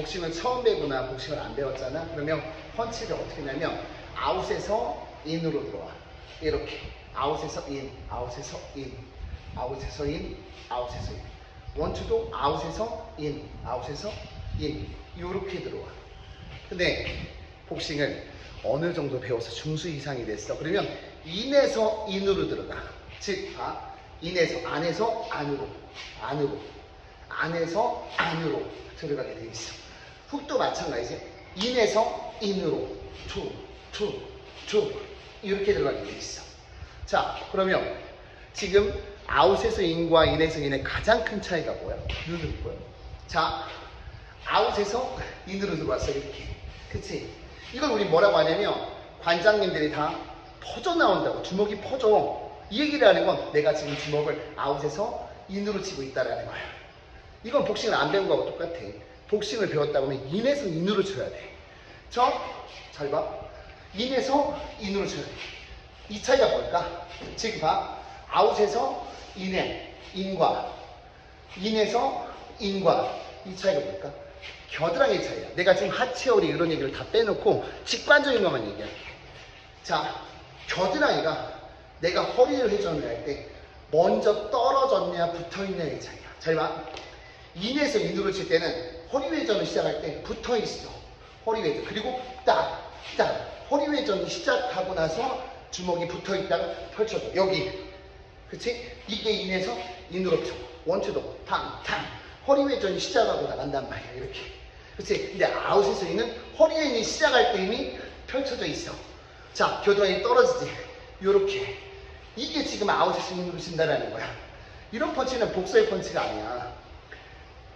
복싱을 처음 배우나 복싱을 안 배웠잖아. 그러면 펀치를 어떻게 하냐면 아웃에서 인으로 들어와. 이렇게 아웃에서 인, 아웃에서 인, 아웃에서 인, 아웃에서 인. 원투도 아웃에서 인, 아웃에서 인. 이렇게 들어와. 근데 복싱을 어느 정도 배워서 중수 이상이 됐어. 그러면 인에서 인으로 들어가. 즉, 아, 인에서 안에서 안으로, 안으로, 안에서 안으로 들어가게 돼 있어. 훅도 마찬가지. 인에서 인으로 투, 투, 투 이렇게 들어가게 돼 있어. 자, 그러면 지금 아웃에서 인과 인에서 인의 가장 큰 차이가 뭐야? 눈을 보여. 자, 아웃에서 인으로 들어왔어 이렇게. 그치? 이걸 우리 뭐라고 하냐면 관장님들이 다 퍼져 나온다고 주먹이 퍼져. 이 얘기를 하는 건 내가 지금 주먹을 아웃에서 인으로 치고 있다라는 거야. 이건 복싱을 안 배운 거하고 똑같아. 복싱을 배웠다 보면 인에서 인으로 쳐야 돼. 저, 잘 봐. 인에서 인으로 쳐야 돼. 이 차이가 뭘까? 지금 봐. 아웃에서 인에, 인과, 인에서 인과. 이 차이가 뭘까? 겨드랑이 차이야. 내가 지금 하체어리 이런 얘기를 다 빼놓고 직관적인 것만 얘기할게. 자, 겨드랑이가 내가 허리를 회전을 할 때 먼저 떨어졌냐 붙어 있냐의 차이야. 잘 봐. 인에서 인으로 칠 때는 허리 회전을 시작할 때 붙어 있어. 허리 회전. 그리고 딱, 딱. 허리 회전이 시작하고 나서 주먹이 붙어 있다가 펼쳐져. 여기. 그치? 이게 인에서 인으로 쳐. 원투도 탕, 탕. 허리 회전이 시작하고 나간단 말이야. 이렇게. 그치? 근데 아웃에서 있는 허리 회전이 시작할 때 이미 펼쳐져 있어. 자, 겨드랑이 떨어지지. 요렇게. 이게 지금 아웃에서 인으로 친다라는 거야. 이런 펀치는 복서의 펀치가 아니야.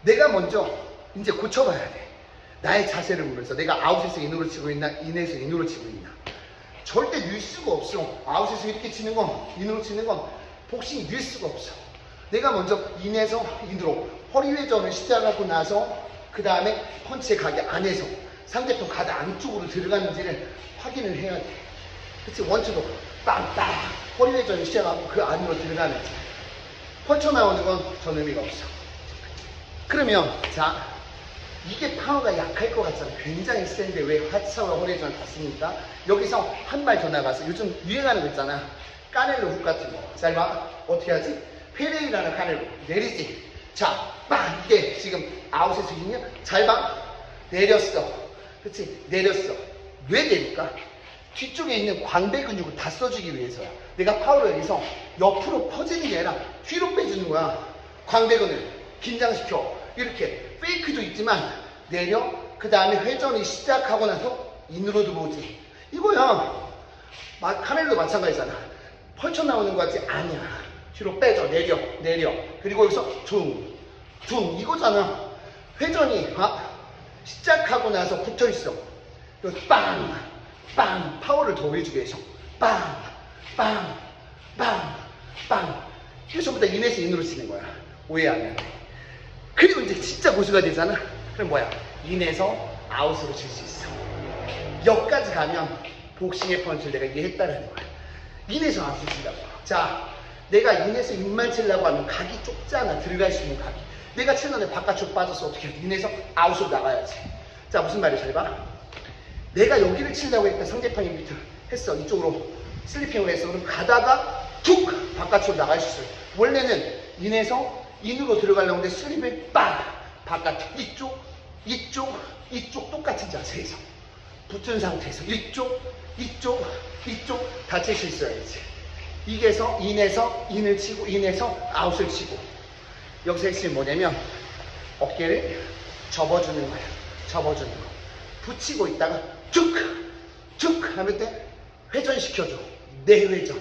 내가 먼저 이제 고쳐봐야 돼. 나의 자세를 보면서 내가 아웃에서 인으로 치고 있나, 인에서 인으로 치고 있나. 절대 늘 수가 없어. 아웃에서 이렇게 치는 건, 인으로 치는 건 복싱이 늘 수가 없어. 내가 먼저 인에서 인으로 허리 회전을 시작하고 나서 그 다음에 펀치의 가게 안에서 상대편 가드 안쪽으로 들어가는지를 확인을 해야 돼. 그치? 원투도 빵빵 허리 회전을 시작하고 그 안으로 들어가는지. 펀쳐 나오는 건 전 의미가 없어. 그러면 자 이게 파워가 약할 것 같잖아. 굉장히 센데 왜 허리회전을 다 씁니까? 여기서 한 발 더 나가서 요즘 유행하는 거 있잖아. 까넬로 훅 같은 거. 잘 봐. 어떻게 하지? 페레이라는 까넬로 내리지. 자, 빵 이게 지금 아웃에서 있냐? 잘 봐. 내렸어. 그렇지? 내렸어. 왜 내릴까? 뒤쪽에 있는 광배 근육을 다 써주기 위해서야. 내가 파워를 여기서 옆으로 퍼지는 게 아니라 뒤로 빼주는 거야. 광배 근을 긴장시켜. 이렇게 페이크도 있지만 내려. 그 다음에 회전이 시작하고 나서 인으로 들어오지. 이거야. 마, 카멜도 마찬가지잖아. 펼쳐 나오는 거 같지? 아니야. 뒤로 빼줘. 내려. 내려. 그리고 여기서 둥. 둥. 이거잖아. 회전이 아, 시작하고 나서 붙어 있어. 여기 빵. 빵. 파워를 더해주기 위해서. 빵. 빵. 빵. 빵. 이게 전부 다 인에서 인으로 치는 거야. 오해 안 돼. 그리고 이제 진짜 고수가 되잖아. 그럼 뭐야? 인에서 아웃으로 칠 수 있어. 여기까지 가면 복싱의 펀치를 내가 이해했다라는 거야. 인에서 아웃을 친다고. 자, 내가 인에서 인만 치려고 하면 각이 좁잖아. 들어갈 수 있는 각이. 내가 치는데 바깥쪽 빠져서 어떻게 해? 인에서 아웃으로 나가야지. 자, 무슨 말이야? 잘 봐. 내가 여기를 치려고 했다. 상대편이 밑을 했어. 이쪽으로 슬리핑을 했어. 그럼 가다가 툭 바깥으로 나갈 수 있어요. 원래는 인에서 인으로 들어가려고 하는데 슬립을 빡 바깥 이쪽 이쪽 이쪽 똑같은 자세에서 붙은 상태에서 이쪽 이쪽 이쪽 다칠 수 있어야지. 이게서 인에서 인을 치고 인에서 아웃을 치고 여기서 핵심이 뭐냐면 어깨를 접어주는 거야. 접어주는 거. 붙이고 있다가 툭툭 하면 때 회전시켜줘. 내회전.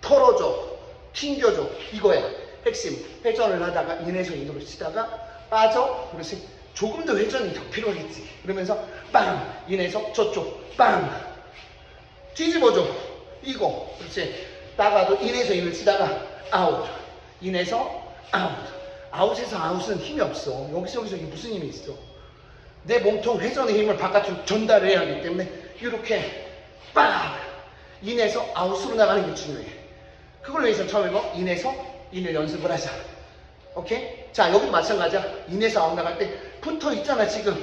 털어줘. 튕겨줘. 이거야. 핵심. 회전을 하다가 인에서 인으로 치다가 빠져. 그렇지. 조금 더 회전이 더 필요하겠지. 그러면서 빵. 인에서 저쪽. 빵. 뒤집어줘. 이거. 그렇지. 나가도 인에서 인을 치다가 아웃. 인에서 아웃. 아웃에서 아웃은 힘이 없어. 여기서 여기서 무슨 힘이 있어? 내 몸통 회전의 힘을 바깥으로 전달을 해야 하기 때문에 이렇게 빡 인에서 아웃으로 나가는 게 중요해. 그걸 위해서 처음에 뭐 인에서 인을 연습을 하자. 오케이? 자 여기도 마찬가지야. 인에서 아웃 나갈 때 붙어 있잖아 지금.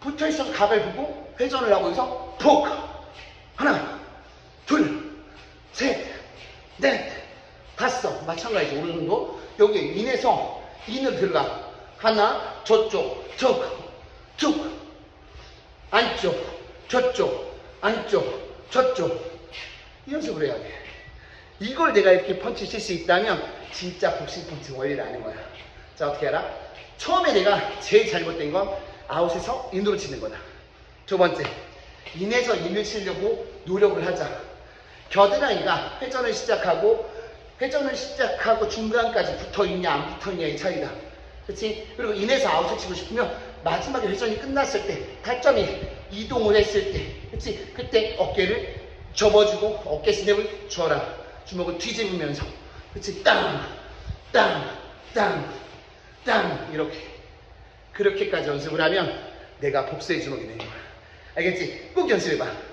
붙어 있어서 각을 보고 회전을 하고 여기서 폭 하나 둘 셋 넷 다섯 마찬가지 오른손도 여기 인에서 인으로 들어가 하나 저쪽 툭툭 안쪽 저쪽 안쪽 저쪽 이 연습을 해야 돼 이걸 내가 이렇게 펀치 칠 수 있다면 진짜 복싱 펀치 원리를 아는 거야 자 어떻게 알아? 처음에 내가 제일 잘못된 건 아웃에서 인으로 치는 거다 두 번째 인에서 인을 치려고 노력을 하자 겨드랑이가 회전을 시작하고 회전을 시작하고 중간까지 붙어 있냐 안 붙어 있냐의 차이다. 그렇지? 그리고 인에서 아웃을 치고 싶으면 마지막에 회전이 끝났을 때 타점이 이동을 했을 때 그렇지? 그때 어깨를 접어주고 어깨 스냅을 줘라. 주먹을 뒤집으면서 그렇지? 땅, 땅, 땅, 땅 이렇게 그렇게까지 연습을 하면 내가 복수의 주먹이 되는 거야. 알겠지? 꼭 연습해봐.